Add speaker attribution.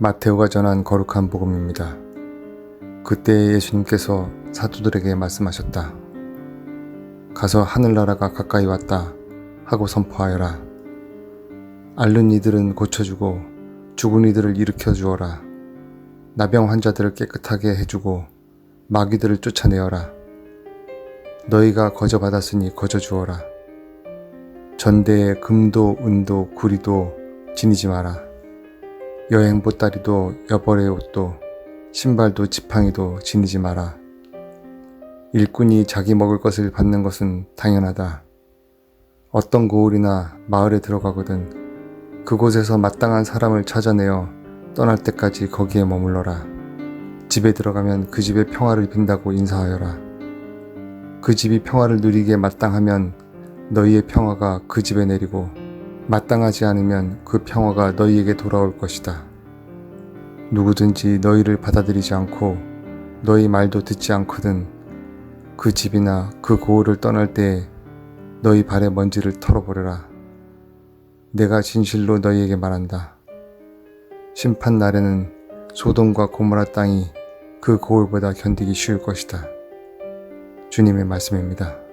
Speaker 1: 마테오가 전한 거룩한 복음입니다. 그때 예수님께서 사도들에게 말씀하셨다. 가서 하늘나라가 가까이 왔다 하고 선포하여라. 앓는 이들은 고쳐주고 죽은 이들을 일으켜 주어라. 나병 환자들을 깨끗하게 해주고 마귀들을 쫓아내어라. 너희가 거저 받았으니 거저 주어라. 전대에 금도 은도 구리도 지니지 마라. 여행 보따리도 여벌의 옷도 신발도 지팡이도 지니지 마라. 일꾼이 자기 먹을 것을 받는 것은 당연하다. 어떤 고을이나 마을에 들어가거든 그곳에서 마땅한 사람을 찾아내어 떠날 때까지 거기에 머물러라. 집에 들어가면 그 집에 평화를 빈다고 인사하여라. 그 집이 평화를 누리기에 마땅하면 너희의 평화가 그 집에 내리고 마땅하지 않으면 그 평화가 너희에게 돌아올 것이다. 누구든지 너희를 받아들이지 않고 너희 말도 듣지 않거든 그 집이나 그 고을을 떠날 때에 너희 발의 먼지를 털어버려라. 내가 진실로 너희에게 말한다. 심판 날에는 소돔과 고모라 땅이 그 고을보다 견디기 쉬울 것이다. 주님의 말씀입니다.